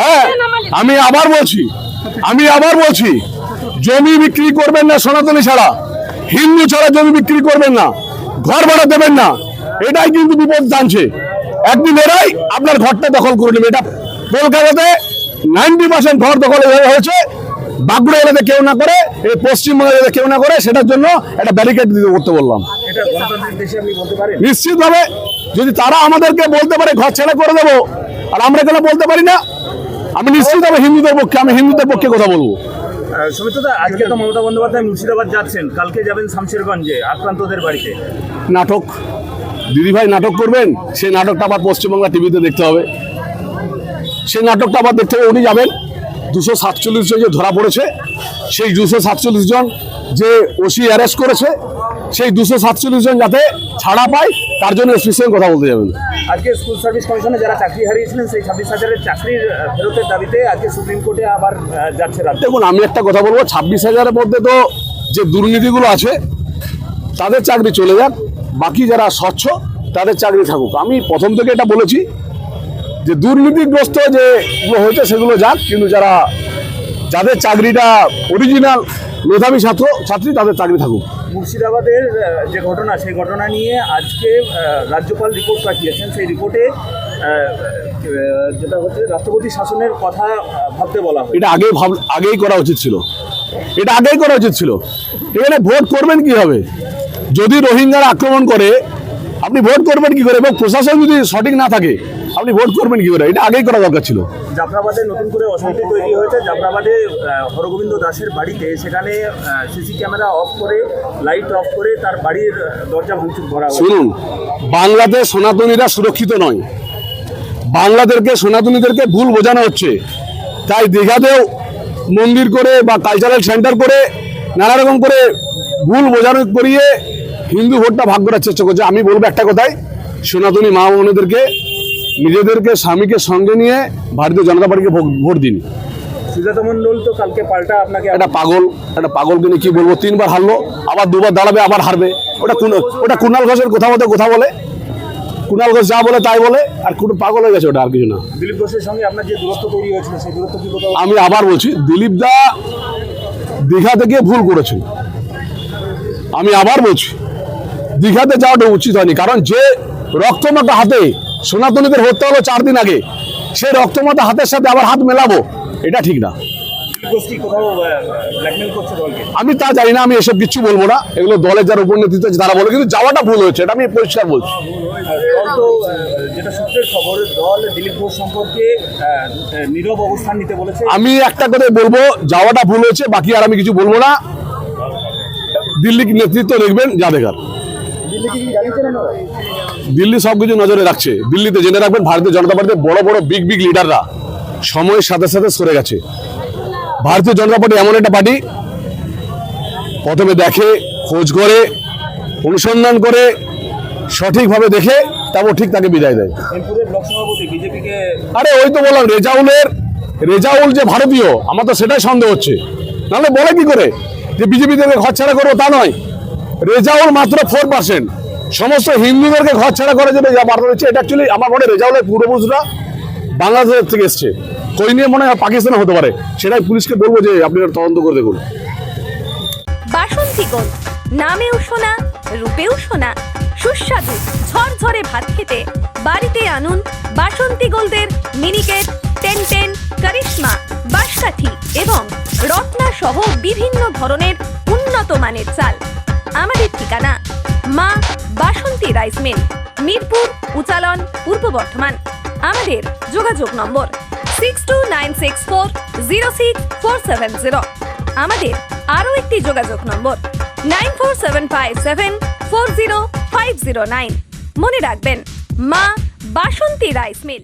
হ্যাঁ আমি আবার বলছি, আমি আবার বলছি, জমি বিক্রি করবেন না সনাতনী ছাড়া। হিন্দু ছাড়া জমি বিক্রি করবেন না, ঘর ভাড়া দেবেন না। এটাই কিন্তু বিপদ জানছে। একদিন এরাই আপনার ঘরটা দখল করে নেবে। এটা কলকাতাতে নাইনটি পার্সেন্ট ঘর দখল হয়েছে। বাঁকুড়া এলাকাতে কেউ না করে, এই পশ্চিমবঙ্গ কেউ না করে, সেটার জন্য একটা ব্যারিকেড দিতে করতে বললাম। নিশ্চিতভাবে যদি তারা আমাদেরকে বলতে পারে ঘর ছাড়া করে দেবো। আর আমরা কেন বলতে পারি না? আমি নিশ্চিতভাবে হিন্দুদের পক্ষে আমি হিন্দুদের পক্ষে কথা বলব। সুমিত্রদা আজকে তো মমতা বন্দ্যোপাধ্যায় মুর্শিদাবাদ যাচ্ছেন। কালকে যাবেন শামশেরগঞ্জে আক্রান্তদের বাড়িতে। নাটক। দিদিভাই নাটক করবেন সেই নাটকটা আবার পশ্চিমবাংলা টিভিতে দেখতে হবে। সেই নাটকটা আবার দেখতে হবে উনি যাবেন। দুশো সাতচল্লিশ জন যে ধরা পড়েছে সেই দুশো সাতচল্লিশ জন যে ওসি অ্যারেস্ট করেছে সেই দুশো সাতচল্লিশ জন যাতে ছাড়া পায় তার জন্য এসপির সঙ্গে কথা বলতে যাবেন। আজকে স্কুল সার্ভিস কমিশনে যারা চাকরি হারিয়েছিলেন সেই ছাব্বিশ হাজারের চাকরির ফেরতের দাবিতে আজকে সুপ্রিম কোর্টে আবার যাচ্ছে দেখুন আমি একটা কথা বলব ছাব্বিশ হাজারের মধ্যে তো যে দুর্নীতিগুলো আছে তাদের চাকরি চলে যাক বাকি যারা স্বচ্ছ তাদের চাকরি থাকুক। আমি প্রথম থেকে এটা বলেছি যে দুর্নীতিগ্রস্ত যেগুলো হয়েছে সেগুলো যাক কিন্তু যারা যাদের চাকরিটা অরিজিনাল মেধাবী ছাত্র ছাত্রী তাদের চাকরি থাকুক। মুর্শিদাবাদের যে ঘটনা সেই ঘটনা নিয়ে আজকে রাজ্যপাল রিপোর্ট পাঠিয়েছেন। সেই রিপোর্টে যেটা হচ্ছে রাষ্ট্রপতি শাসনের কথা ভাবতে বলা হয় এটা আগেই ভাব আগেই করা উচিত ছিল। এটা আগেই করা উচিত ছিল। এখানে ভোট করবেন কি হবে যদি রোহিঙ্গারা আক্রমণ করে আপনি ভোট করবেন কি করে? এবং প্রশাসন যদি সঠিক না থাকে আপনি ভোট করবেন কি করে? এটা আগেই করা দরকার ছিল। জাফরাবাদে নতুন করে অশান্তি তৈরি হয়েছে। জাফরাবাদে হরগোবিন্দ দাসের বাড়িতে সেখানে সিসি ক্যামেরা অফ করে লাইট অফ করে তার বাড়ির দরজা ভাঙচুর করা শুনুন বাংলাদেশ সনাতনীরা সুরক্ষিত নয়। বাংলাদেশকে সনাতনীদেরকে ভুল বোঝানো হচ্ছে। তাই দীঘাতেও মন্দির করে বা কালচারাল সেন্টার করে নানা রকম করে ভুল বোঝানো করিয়ে হিন্দু ভোটটা ভাগ করার চেষ্টা করছে। আমি বলব একটা কথাই সনাতনী মা বোনেদেরকে নিজেদেরকে স্বামীকে সঙ্গে নিয়ে ভারতীয় জনতা পার্টিকে ভোট- দিন। সুজাতা মণ্ডল তো কালকে পাল্টা আপনাকে একটা পাগল একটা পাগলকে নিয়ে কি বলব? তিনবার হারলো আবার দুবার দাঁড়াবে আবার হারবে। ওটা ওটা কুণাল ঘোষের কথা মতো কথা বলে। কুণাল ঘোষ যা বলে তাই বলে আর কোনো পাগল হয়ে গেছে ওটা আর কিছু না। দিলীপ ঘোষের সঙ্গে আপনার যে দূরত্ব তৈরি হয়েছিল সেই দূরত্ব কি আমি আবার বলছি দিলীপ দা দীঘাতে গিয়ে ভুল করেছেন। আমি আবার বলছি দীঘাতে যাওয়াটা উচিত হয়নি কারণ যে রক্তমাতা হাতে সনাতনীদের হত্যা হলো চার দিন আগে। সেই রক্তমাতা হাতের সাথে আবার হাত মেলাবো এটা ঠিক না। আমি তা জানি না আমি এসব কিছু বলব না। এগুলো দলের যারা উপর নেতৃত্ব আছে তারা বলে কিন্তু যাওয়াটা ভুল হয়েছে এটা আমি পরিষ্কার বলছি। আমি একটা কথা বলব যাওয়াটা ভুল হয়েছে বাকি আর আমি কিছু বলব না। দিল্লি নেতৃত্ব দেখবেন যা দেখার। দিল্লি সব কিছু নজরে রাখছে। দিল্লিতে জেনে রাখবেন, ভারতীয় জনতা পার্টিতে বড় বড় বিগ বিগ লিডাররা সময়ের সাথে সাথে সরে গেছে। ভারতীয় জনতা পার্টি এমন একটা পার্টি, প্রথমে দেখে, খোঁজ করে, অনুসন্ধান করে, সঠিকভাবে দেখে, তারপর ঠিক তাকে বিদায় দেয়। আরে, ওই তো বললাম, রেজাউলের, রেজাউল যে ভারতীয়, আমার তো সেটাই সন্দেহ হচ্ছে। নাহলে বলে কি করে? যে বিজেপি থেকে ঘর ছাড়া করব তা নয়। রেজাউল মাত্র ফোর পার্সেন্ট সমস্ত হিন্দুদেরকে ঘর ছাড়া করে যেটা যা বার্তা হচ্ছে। এটা অ্যাকচুয়ালি আমার মনে রেজাউলের পূর্বপুরুষরা বাংলাদেশ থেকে এসছে। কই নিয়ে মনে হয় পাকিস্তানে হতে পারে। সেটাই পুলিশকে বলব যে আপনি তদন্ত করে দেখুন। নামেও শোনা রূপেও শোনা সুস্বাদু, ঝরঝরে ভাত খেতে। বাড়িতে আনুন বাসন্তী গোল্ডের মিনিকেট টেন টেন কারিশমা, বাঁশকাঠি এবং রত্না সহ বিভিন্ন ধরনের উন্নত মানের চাল। আমাদের ঠিকানা মা বাসন্তী রাইস মিল, মিরপুর, উচালন, পূর্ব বর্ধমান। আমাদের যোগাযোগ নম্বর six two nine six four zero six four seven zero আমাদের আরও একটি যোগাযোগ নম্বর nine four seven five seven four zero five zero nine মনে রাখবেন, মা বাসন্তী রাইস মিল।